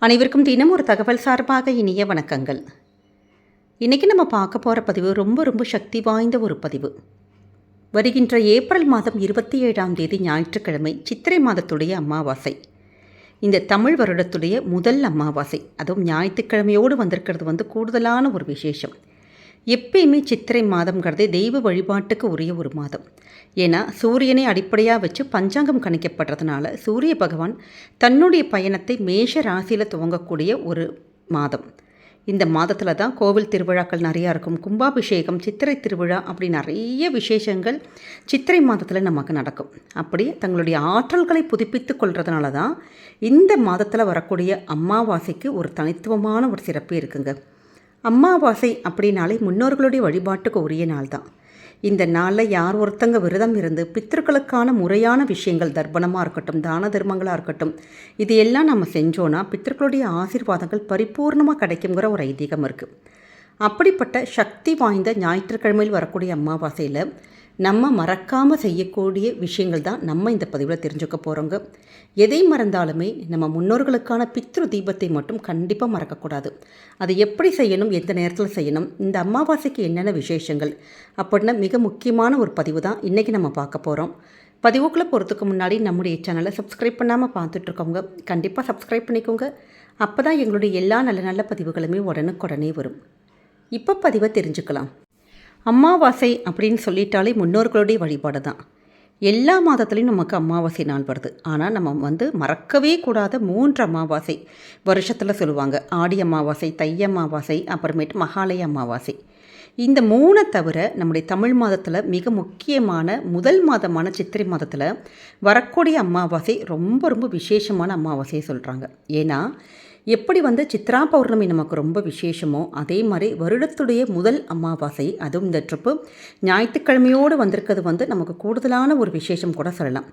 அனைவருக்கும் தினம் ஒரு தகவல் சார்பாக இனிய வணக்கங்கள். இன்றைக்கி நம்ம பார்க்க போகிற பதிவு ரொம்ப ரொம்ப சக்தி வாய்ந்த ஒரு பதிவு. வருகின்ற ஏப்ரல் மாதம் இருபத்தி ஏழாம் தேதி ஞாயிற்றுக்கிழமை சித்திரை மாதத்துடைய அமாவாசை. இந்த தமிழ் வருடத்துடைய முதல் அமாவாசை. அதுவும் ஞாயிற்றுக்கிழமையோடு வந்திருக்கிறது வந்து கூடுதலான ஒரு விசேஷம். எப்பயுமே சித்திரை மாதம்ங்கிறது தெய்வ வழிபாட்டுக்கு உரிய ஒரு மாதம். ஏன்னா சூரியனை அடிப்படையாக வச்சு பஞ்சாங்கம் கணிக்கப்படுறதுனால சூரிய பகவான் தன்னுடைய பயணத்தை மேஷ ராசியில் துவங்கக்கூடிய ஒரு மாதம். இந்த மாதத்தில் தான் கோவில் திருவிழாக்கள் நிறையா இருக்கும். கும்பாபிஷேகம் சித்திரை திருவிழா அப்படி நிறைய விசேஷங்கள் சித்திரை மாதத்தில் நமக்கு நடக்கும். அப்படி தங்களுடைய ஆற்றல்களை புதுப்பித்து கொள்றதுனால தான் இந்த மாதத்தில் வரக்கூடிய அமாவாசைக்கு ஒரு தனித்துவமான ஒரு சிறப்பு இருக்குங்க. அம்மாவாசை அப்படின்னாலே முன்னோர்களுடைய வழிபாட்டுக்கு உரிய நாள் தான் இந்த நாளில் யார் ஒருத்தங்க விரதம் இருந்து பித்திருக்களுக்கான முறையான விஷயங்கள் தர்ப்பணமாக இருக்கட்டும் தான தர்மங்களாக இருக்கட்டும் இது எல்லாம் நம்ம செஞ்சோன்னா பித்திருக்களுடைய ஆசீர்வாதங்கள் பரிபூர்ணமாக கிடைக்குங்கிற ஒரு ஐதீகம் இருக்குது அப்படிப்பட்ட சக்தி வாய்ந்த ஞாயிற்றுக்கிழமையில் வரக்கூடிய அமாவாசையில் நம்ம மறக்காமல் செய்யக்கூடிய விஷயங்கள் தான் நம்ம இந்த பதிவில் தெரிஞ்சுக்க போகிறோங்க எதை மறந்தாலுமே நம்ம முன்னோர்களுக்கான பித்ரு தீபத்தை மட்டும் கண்டிப்பாக மறக்கக்கூடாது. அதை எப்படி செய்யணும் எந்த நேரத்தில் செய்யணும் இந்த அமாவாசைக்கு என்னென்ன விசேஷங்கள் அப்படின்னு மிக முக்கியமான ஒரு பதிவு தான் இன்றைக்கி நம்ம பார்க்க போகிறோம் பதிவுக்குள்ளே போகிறதுக்கு முன்னாடி நம்முடைய சேனலை சப்ஸ்கிரைப் பண்ணாமல் பார்த்துட்ருக்கோங்க கண்டிப்பாக சப்ஸ்கிரைப் பண்ணிக்கோங்க. அப்போ தான் எங்களுடைய எல்லா நல்ல நல்ல பதிவுகளுமே உடனுக்குடனே வரும். இப்போ பதிவை தெரிஞ்சுக்கலாம். அமாவாசை அப்படின்னு சொல்லிட்டாலே முன்னோர்களுடைய வழிபாடு தான். எல்லா மாதத்துலேயும் நமக்கு அமாவாசை நாள் வருது. ஆனால் நம்ம வந்து மறக்கவே கூடாத மூன்று அமாவாசை வருஷத்தில் சொல்லுவாங்க. ஆடி அமாவாசை தை அமாவாசை அப்புறமேட்டு மகாலய அமாவாசை இந்த மூணை தவிர நம்முடைய தமிழ் மாதத்தில் மிக முக்கியமான முதல் மாதமான சித்திரை மாதத்தில் வரக்கூடிய அமாவாசை ரொம்ப ரொம்ப விசேஷமான அமாவாசையை சொல்கிறாங்க ஏன்னா எப்படி வந்து சித்ரா பௌர்ணமி நமக்கு ரொம்ப விசேஷமோ அதே மாதிரி வருடத்துடைய முதல் அமாவாசை அதுவும் இந்த ட்ரிப்பு ஞாயிற்றுக்கிழமையோடு வந்திருக்கிறது வந்து நமக்கு கூடுதலான ஒரு விசேஷம் கூட சொல்லலாம்.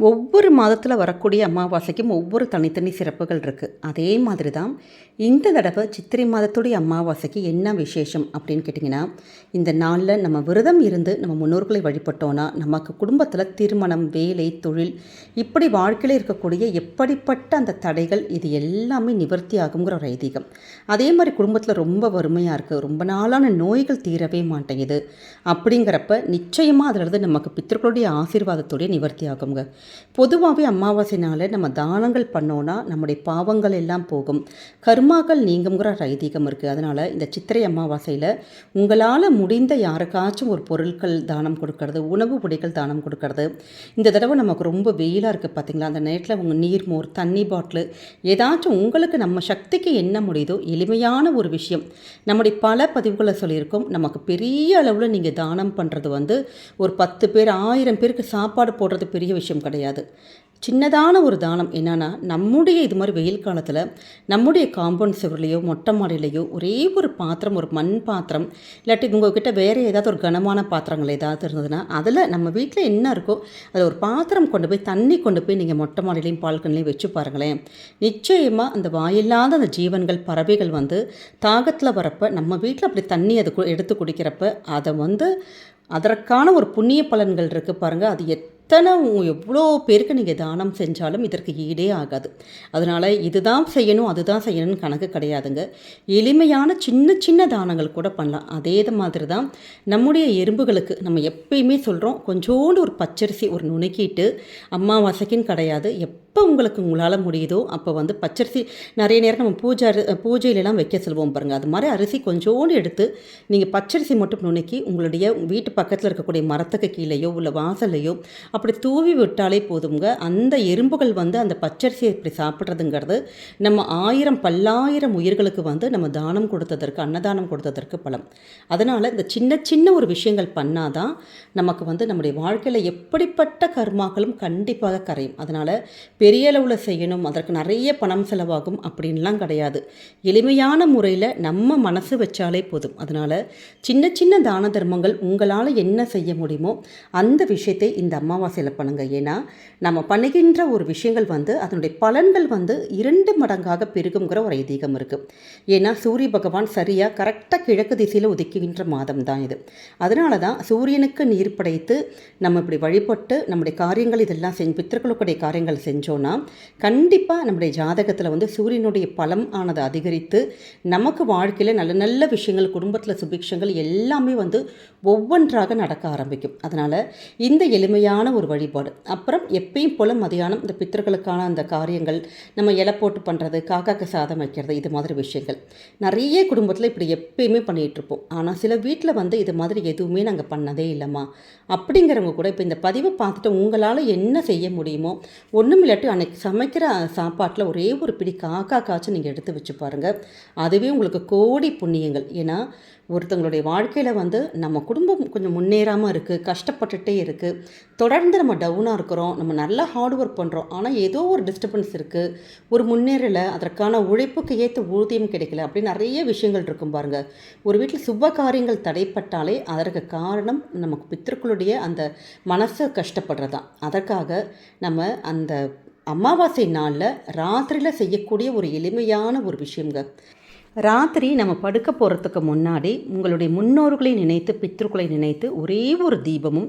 ஒவ்வொரு மாதத்தில் வரக்கூடிய அமாவாசைக்கும் ஒவ்வொரு தனித்தனி சிறப்புகள் இருக்குது அதே மாதிரி தான் இந்த தடவை சித்திரை மாதத்துடைய அமாவாசைக்கு என்ன விசேஷம் அப்படின்னு கேட்டிங்கன்னா இந்த நாளில் நம்ம விரதம் இருந்து நம்ம முன்னோர்களை வழிபட்டோன்னா நமக்கு குடும்பத்தில் திருமணம் வேலை தொழில் இப்படி வாழ்க்கையில் இருக்கக்கூடிய எப்படிப்பட்ட அந்த தடைகள் இது எல்லாமே நிவர்த்தி ஆகுங்கிற ஒரு ஐதீகம். அதே மாதிரி குடும்பத்தில் ரொம்ப வறுமையாக இருக்குது ரொம்ப நாளான நோய்கள் தீரவே மாட்டேங்குது. அப்படிங்கிறப்ப நிச்சயமாக அதிலிருந்து நமக்கு பித்தர்களுடைய ஆசீர்வாதத்துடைய நிவர்த்தி ஆகுங்க. பொதுவாகவே அமாவாசை நாளில் நம்ம தானங்கள் பண்ணோன்னா நம்முடைய பாவங்கள் எல்லாம் போகும். கர்மாக்கள் நீங்குங்கிற ஒரு ஐதீகம் இருக்குது அதனால் இந்த சித்திரை அமாவாசையில் உங்களால் முடிந்த யாருக்காச்சும் ஒரு பொருட்கள் தானம் கொடுக்கறது உணவு பொடிகள் தானம் கொடுக்கறது இந்த தடவை நமக்கு ரொம்ப வெயிலாக இருக்குது பார்த்தீங்களா அந்த நேரத்தில் உங்கள் நீர் மோர் தண்ணி பாட்டிலு ஏதாச்சும் உங்களுக்கு நம்ம சக்திக்கு என்ன முடியுதோ எளிமையான ஒரு விஷயம். நம்முடைய பல பதிவுகளை சொல்லியிருக்கோம். நமக்கு பெரிய அளவில் நீங்கள் தானம் பண்ணுறது வந்து ஒரு பத்து பேர் ஆயிரம் பேருக்கு சாப்பாடு போடுறது பெரிய விஷயம் கிடையாது. சின்னதான ஒரு தானம் என்னென்னா நம்முடைய இது மாதிரி வெயில் காலத்தில் நம்முடைய காம்பவுண்ட் சுவர்லேயோ மொட்டை மாடியிலையோ ஒரே ஒரு பாத்திரம் ஒரு மண் பாத்திரம் இல்லாட்டி உங்கள்கிட்ட வேறு ஏதாவது ஒரு கனமான பாத்திரங்கள் ஏதாவது இருந்ததுன்னா அதில் நம்ம வீட்டில் என்ன இருக்கோ அதில் ஒரு பாத்திரம் கொண்டு போய் தண்ணி கொண்டு போய் நீங்கள் மொட்டை மாடியிலையும் பால்கனிலையும் வச்சு பாருங்களேன். நிச்சயமாக அந்த வாயில்லாத அந்த ஜீவன்கள் பறவைகள் வந்து தாகத்தில் வரப்போ நம்ம வீட்டில் அப்படி தண்ணி அது எடுத்து குடிக்கிறப்ப அதை வந்து அதற்கான ஒரு புண்ணிய பலன்கள் இருக்குது பாருங்கள் அது எத் எத்தனை எவ்வளோ பேருக்கு நீங்கள் தானம் செஞ்சாலும் இதற்கு ஈடே ஆகாது. அதனால் இதுதான் செய்யணும் அதுதான் செய்யணும்னு கணக்கு கிடையாதுங்க. எளிமையான சின்ன சின்ன தானங்கள் கூட பண்ணலாம். அதே மாதிரி தான் நம்முடைய எறும்புகளுக்கு நம்ம எப்பயுமே சொல்கிறோம் கொஞ்சோண்டு ஒரு பச்சரிசி ஒரு நுணுக்கிட்டு அம்மாவாசைக்குன்னு கிடையாது. எப்போ உங்களுக்கு உங்களால் முடியுதோ அப்போ வந்து பச்சரிசி நிறைய நேரம் நம்ம பூஜை அரி பூஜையிலலாம் வைக்க சொல்லுவோம் பாருங்கள் அது மாதிரி அரிசி கொஞ்சோண்டு எடுத்து நீங்கள் பச்சரிசி மட்டும் நுணுக்கி உங்களுடைய வீட்டு பக்கத்தில் இருக்கக்கூடிய மரத்துக்கு கீழேயோ இல்லை வாசல்லையோ அப்படி தூவி விட்டாலே போதுங்க அந்த எறும்புகள் வந்து அந்த பச்சரிசியை இப்படி சாப்பிட்றதுங்கிறது நம்ம ஆயிரம் பல்லாயிரம் உயிர்களுக்கு வந்து நம்ம தானம் கொடுத்ததற்கு அன்னதானம் கொடுத்ததற்கு பலம். அதனால் இந்த சின்ன சின்ன ஒரு விஷயங்கள் பண்ணாதான் நமக்கு வந்து நம்முடைய வாழ்க்கையில் எப்படிப்பட்ட கர்மாக்களும் கண்டிப்பாக கரையும். அதனால் பெரிய அளவில் செய்யணும் அதற்கு நிறைய பணம் செலவாகும் அப்படின்லாம் கிடையாது. எளிமையான முறையில் நம்ம மனசு வச்சாலே போதும். அதனால் சின்ன சின்ன தான தர்மங்கள் உங்களால் என்ன செய்ய முடியுமோ அந்த விஷயத்தை இந்த அம்மாவை அமாவாசையில் பண்ணுங்கள் ஏன்னா நம்ம பண்ணுகின்ற ஒரு விஷயங்கள் வந்து அதனுடைய பலன்கள் வந்து இரண்டு மடங்காக பெருகுங்கிற ஒரு ஐதீகம் இருக்குது ஏன்னா சூரிய பகவான் சரியாக கரெக்டாக கிழக்கு திசையில் உதிக்குகின்ற மாதம் தான் இது. அதனால தான் சூரியனுக்கு நீர் படைத்து நம்ம இப்படி வழிபட்டு நம்முடைய காரியங்கள் இதெல்லாம் செஞ்சு பித்திருக்களுக்குடைய காரியங்கள் செஞ்சோன்னா கண்டிப்பாக நம்முடைய ஜாதகத்தில் வந்து சூரியனுடைய பலம் ஆனது அதிகரித்து நமக்கு வாழ்க்கையில் நல்ல நல்ல விஷயங்கள் குடும்பத்தில் சுபிக்ஷங்கள் எல்லாமே வந்து ஒவ்வொன்றாக நடக்க ஆரம்பிக்கும். அதனால் இந்த எளிமையான ஒரு வழிபாடு. அப்புறம் எப்பயும் போல் மதியானம் இந்த பித்தர்களுக்கான அந்த காரியங்கள் நம்ம இலை போட்டு பண்ணுறது காக்காக்கு சாதம் வைக்கிறது இது மாதிரி விஷயங்கள். நிறைய குடும்பத்தில் இப்படி எப்பயுமே பண்ணிகிட்டு இருப்போம். ஆனால் சில வீட்டில் வந்து இது மாதிரி எதுவுமே நாங்கள் பண்ணதே இல்லைம்மா. அப்படிங்கிறவங்க கூட இப்போ இந்த பதிவை பார்த்துட்டு உங்களால் என்ன செய்ய முடியுமோ ஒன்றும் இல்லாட்டி அன்னைக்கு சமைக்கிற சாப்பாட்டில் ஒரே ஒரு பிடி காக்கா காய்ச்சி நீங்கள் எடுத்து வச்சு பாருங்கள் அதுவே உங்களுக்கு கோடி புண்ணியங்கள். ஏன்னா ஒருத்தங்களுடைய வாழ்க்கையில் வந்து நம்ம குடும்பம் கொஞ்சம் முன்னேறாமல் இருக்குது கஷ்டப்பட்டுட்டே இருக்குது தொடர்ந்து நம்ம டவுனாக இருக்கிறோம் நம்ம நல்லா ஹார்ட் ஒர்க் பண்ணுறோம் ஆனால் ஏதோ ஒரு டிஸ்டர்பன்ஸ் இருக்குது ஒரு முன்னேறலை அதற்கான உழைப்புக்கு ஏற்ற ஊதியம் கிடைக்கல அப்படி நிறைய விஷயங்கள் இருக்கும் பாருங்கள் ஒரு வீட்டில் சுப காரியங்கள் தடைப்பட்டாலே அதற்கு காரணம் நமக்கு பித்தர்களுடைய அந்த மனசை கஷ்டப்படுறதான் அதற்காக நம்ம அந்த அமாவாசை நாளில் ராத்திரியில் செய்யக்கூடிய ஒரு எளிமையான ஒரு விஷயங்க ராத்திரி நம்ம படுக்க போகிறதுக்கு முன்னாடி உங்களுடைய முன்னோர்களை நினைத்து பித்ருக்களை நினைத்து ஒரே ஒரு தீபமும்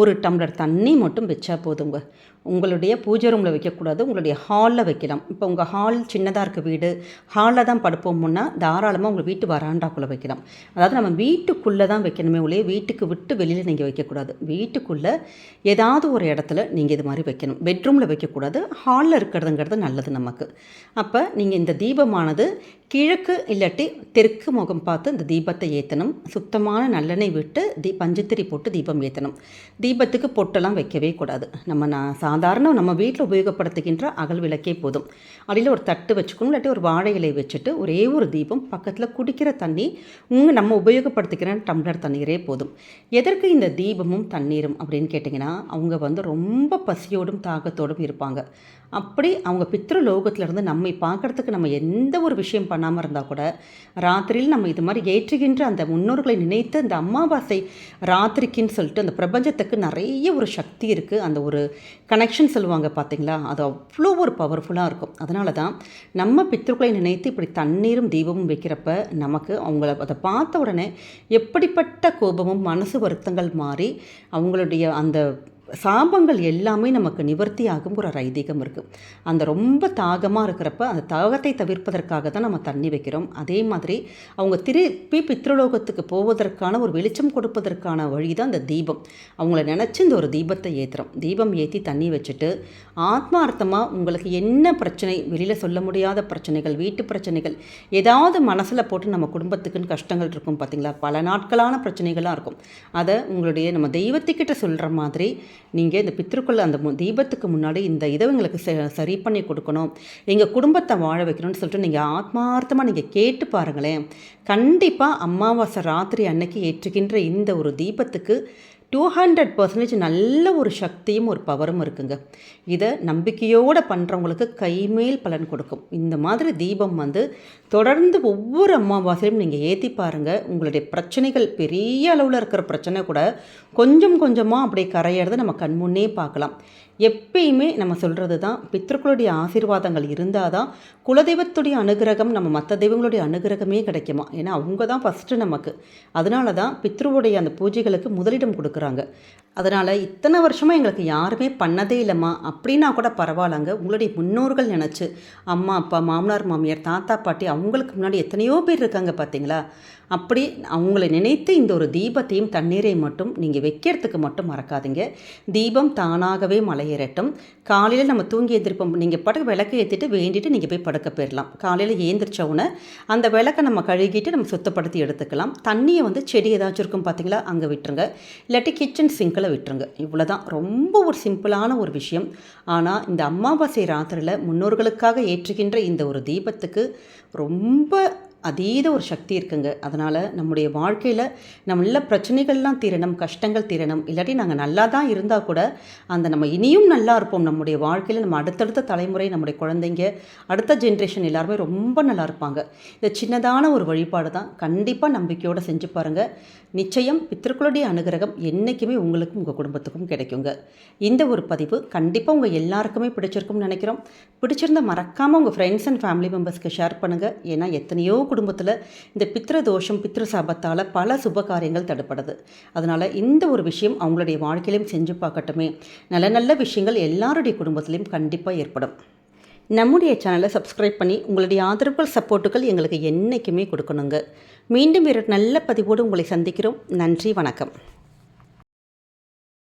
ஒரு டம்ளர் தண்ணி மட்டும் வச்சா போதுங்க. உங்களுடைய பூஜை ரூமில் வைக்கக்கூடாது உங்களுடைய ஹாலில் வைக்கலாம். இப்போ உங்கள் ஹால் சின்னதாக இருக்க வீடு ஹாலில் தான் படுப்போம்னா தாராளமாக உங்கள் வீட்டு வராண்டாக்குள்ளே வைக்கலாம். அதாவது நம்ம வீட்டுக்குள்ளே தான் வைக்கணுமே உள்ளே வீட்டுக்கு விட்டு வெளியில் நீங்கள் வைக்கக்கூடாது. வீட்டுக்குள்ளே ஏதாவது ஒரு இடத்துல நீங்கள் இது மாதிரி வைக்கணும். பெட்ரூமில் வைக்கக்கூடாது ஹாலில் இருக்கிறதுங்கிறது நல்லது நமக்கு. அப்போ நீங்கள் இந்த தீபமானது கிழக்கு இல்லாட்டி தெற்கு முகம் பார்த்து இந்த தீபத்தை ஏற்றணும் சுத்தமான நல்லெண்ணெய் விட்டு தீ பஞ்சத்திரி போட்டு தீபம் ஏற்றணும் தீபத்துக்கு பொட்டெல்லாம் வைக்கவே கூடாது. நம்ம நான் சாதாரண நம்ம வீட்டில் உபயோகப்படுத்துகின்ற அகல் விளக்கே போதும். அடியில் ஒரு தட்டு வச்சுக்கணும். இல்லாட்டி ஒரு வாழை இலை வச்சுட்டு ஒரே ஒரு தீபம் பக்கத்தில் குடிக்கிற தண்ணி உங்கள் நம்ம உபயோகப்படுத்திக்கிற டம்ளர் தண்ணீரே போதும். எதற்கு இந்த தீபமும் தண்ணீரும் அப்படின்னு கேட்டிங்கன்னா அவங்க வந்து ரொம்ப பசியோடும் தாகத்தோடும் இருப்பாங்க. அப்படி அவங்க பித்ருலோகத்திலேருந்து நம்மை பார்க்குறதுக்கு நம்ம எந்த ஒரு விஷயம் பண்ணாமல் இருந்தால் கூட ராத்திரியில் நம்ம இது மாதிரி ஏற்றுகின்ற அந்த முன்னோர்களை நினைத்து அந்த அமாவாசை ராத்திரிக்குன்னு சொல்லிட்டு அந்த பிரபஞ்சத்துக்கு நிறைய ஒரு சக்தி இருக்குது அந்த ஒரு கனெக்ஷன் சொல்லுவாங்க பார்த்தீங்களா அது அவ்வளோ ஒரு பவர்ஃபுல்லாக இருக்கும். அதனால தான் நம்ம பித்ருக்களை நினைத்து இப்படி தண்ணீரும் தீபமும் வைக்கிறப்ப நமக்கு அவங்கள அதை பார்த்த உடனே எப்படிப்பட்ட கோபமும் மனசு வருத்தங்கள் மாறி அவங்களுடைய அந்த சாபங்கள் எல்லாமே நமக்கு நிவர்த்தி ஆகுங்கிற ஒரு ஐதீகம் இருக்குது அந்த ரொம்ப தாகமாக இருக்கிறப்ப அந்த தாகத்தை தவிர்ப்பதற்காக தான் நம்ம தண்ணி வைக்கிறோம். அதே மாதிரி அவங்க திருப்பி பித்ருலோகத்துக்கு போவதற்கான ஒரு வெளிச்சம் கொடுப்பதற்கான வழி தான் இந்த தீபம். அவங்கள நினச்சி இந்த ஒரு தீபத்தை ஏற்றுறோம் தீபம் ஏற்றி தண்ணி வச்சுட்டு ஆத்மார்த்தமாக உங்களுக்கு என்ன பிரச்சனை வெளியில் சொல்ல முடியாத பிரச்சனைகள் வீட்டு பிரச்சனைகள் ஏதாவது மனசில் போட்டு நம்ம குடும்பத்துக்குன்னு கஷ்டங்கள் இருக்கும் பார்த்தீங்களா பல நாட்களான பிரச்சனைகளாக இருக்கும். அதை உங்களுடைய நம்ம தெய்வத்துக்கிட்ட சொல்கிற மாதிரி நீங்கள் இந்த பித்திருக்குள்ள அந்த தீபத்துக்கு முன்னாடி இந்த இதை எங்களுக்கு சரி பண்ணி கொடுக்கணும். எங்கள் குடும்பத்தை வாழ வைக்கணும்னு சொல்லிட்டு நீங்கள் ஆத்மார்த்தமாக நீங்கள் கேட்டு பாருங்களேன். கண்டிப்பாக அமாவாசை ராத்திரி அன்னைக்கு ஏற்றுகின்ற இந்த ஒரு தீபத்துக்கு டூ ஹண்ட்ரட் பர்சன்டேஜ் நல்ல ஒரு சக்தியும் ஒரு பவரும் இருக்குங்க. இதை நம்பிக்கையோடு பண்ணுறவங்களுக்கு கைமேல் பலன் கொடுக்கும். இந்த மாதிரி தீபம் வந்து தொடர்ந்து ஒவ்வொரு அமாவாசையும் நீங்கள் ஏற்றி பாருங்கள் உங்களுடைய பிரச்சனைகள் பெரிய அளவில் இருக்கிற பிரச்சனை கூட கொஞ்சம் கொஞ்சமாக அப்படியே கரையிறத நம்ம கண்முன்னே பார்க்கலாம். எப்பயுமே நம்ம சொல்கிறது தான் பித்தர்களுடைய ஆசீர்வாதங்கள் இருந்தால் தான் குலதெய்வத்துடைய அனுகிரகம் நம்ம மற்ற தெய்வங்களுடைய அனுகிரகமே கிடைக்குமா? ஏன்னா அவங்க தான் ஃபஸ்ட்டு நமக்கு. அதனால தான் பித்ருவுடைய அந்த பூஜைகளுக்கு முதலிடம் கொடுக்குறாங்க. அதனால் இத்தனை வருஷமாக எங்களுக்கு யாருமே பண்ணதே இல்லைம்மா. அப்படின்னா கூட பரவாயில்லங்க. உங்களுடைய முன்னோர்கள் நினச்சி அம்மா அப்பா மாமனார் மாமியார் தாத்தா பாட்டி அவங்களுக்கு முன்னாடி எத்தனையோ பேர் இருக்காங்க பார்த்தீங்களா அப்படி அவங்கள நினைத்து இந்த ஒரு தீபத்தையும் தண்ணீரையும் மட்டும் நீங்கள் வைக்கிறதுக்கு மட்டும் மறக்காதீங்க. தீபம் தானாகவே மலையேறட்டும். காலையில் நம்ம தூங்கி எந்திரிப்போம் நீங்கள் படுக்க விளக்கு ஏற்றிட்டு வேண்டிட்டு நீங்கள் போய் படுக்க போயிடலாம் காலையில் ஏந்திரிச்ச உடனே அந்த விளக்கை நம்ம கழுகிட்டு நம்ம சுத்தப்படுத்தி எடுத்துக்கலாம். தண்ணியை வந்து செடி ஏதாச்சும் இருக்கும் பார்த்தீங்களா அங்கே விட்டுருங்க. இல்லாட்டி கிச்சன் சிங்கில் விட்டுருங்க. இவ்வளோ தான் ரொம்ப ஒரு சிம்பிளான ஒரு விஷயம். ஆனால் இந்த அமாவாசை ராத்திரியில் முன்னோர்களுக்காக ஏற்றுகின்ற இந்த ஒரு தீபத்துக்கு ரொம்ப அதீத ஒரு சக்தி இருக்குங்க. அதனால் நம்முடைய வாழ்க்கையில் நல்ல பிரச்சனைகள்லாம் தீரணும் கஷ்டங்கள் தீரணும். இல்லாட்டி நாங்கள் நல்லா தான் இருந்தால் கூட அந்த நம்ம இனியும் நல்லா இருப்போம். நம்முடைய வாழ்க்கையில் நம்ம அடுத்தடுத்த தலைமுறை நம்முடைய குழந்தைங்க அடுத்த ஜென்ரேஷன் எல்லாருமே ரொம்ப நல்லா இருப்பாங்க. இந்த சின்னதான ஒரு வழிபாடு தான் கண்டிப்பாக நம்பிக்கையோடு செஞ்சு பாருங்கள் நிச்சயம் பித்திருக்களுடைய அனுகிரகம் என்றைக்குமே உங்களுக்கும் உங்கள் குடும்பத்துக்கும் கிடைக்குங்க. இந்த ஒரு பதிவு கண்டிப்பாக உங்கள் எல்லாருக்குமே பிடிச்சிருக்கும்னு நினைக்கிறோம். பிடிச்சிருந்தா மறக்காமல் உங்கள் ஃப்ரெண்ட்ஸ் அண்ட் ஃபேமிலி மெம்பர்ஸ்க்கு ஷேர் பண்ணுங்கள் ஏன்னா எத்தனையோ குடும்பத்தில் இந்த பித்ர தோஷம் பித்ரு சாபத்தால் பல சுப காரியங்கள் தடுப்படுது அதனால் இந்த ஒரு விஷயம் அவங்களுடைய வாழ்க்கையிலையும் செஞ்சு பார்க்கட்டுமே. நல்ல நல்ல விஷயங்கள் எல்லாருடைய குடும்பத்திலையும் கண்டிப்பாக ஏற்படும். நம்முடைய சேனலை சப்ஸ்கிரைப் பண்ணி உங்களுடைய ஆதரவுகள் சப்போர்ட்டுகள் எங்களுக்கு என்றைக்குமே கொடுக்கணுங்க. மீண்டும் ஒரு நல்ல பதிவோடு உங்களை சந்திக்கிறோம். நன்றி வணக்கம்.